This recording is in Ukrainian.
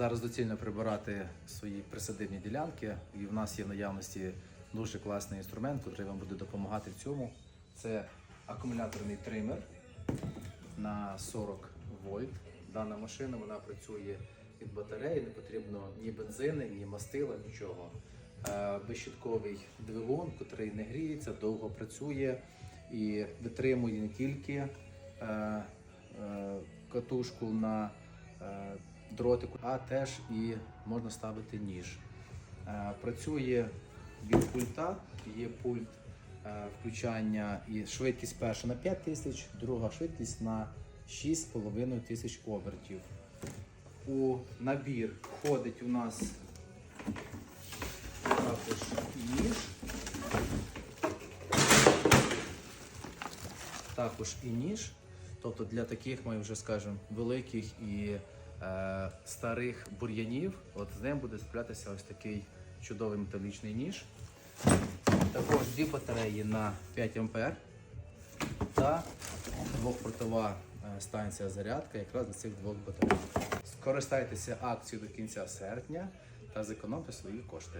Зараз доцільно прибирати свої присадибні ділянки, і в нас є в наявності дуже класний інструмент, який вам буде допомагати в цьому. Це акумуляторний тример на 40 вольт. Дана машина вона працює від батареї, не потрібно ні бензини, ні мастила, нічого. Е, Безщитковий двигун, який не гріється, довго працює і витримує не тільки е, е, катушку на дротику, а теж і можна ставити ніж. Е, Працює від пульта, є пульт е, включання і швидкість перша на 5 тисяч, друга швидкість на 6,5 тисяч обертів. У набір входить у нас також ніж. Також і ніж. Тобто для таких, ми вже скажемо, великих і е, старих бур'янів, от з ним буде сплятися ось такий чудовий металічний ніж. Також дві батареї на 5 А та двохпортова е, станція зарядка якраз на цих двох батареях. Скористайтеся акцією до кінця серпня та зекономте свої кошти.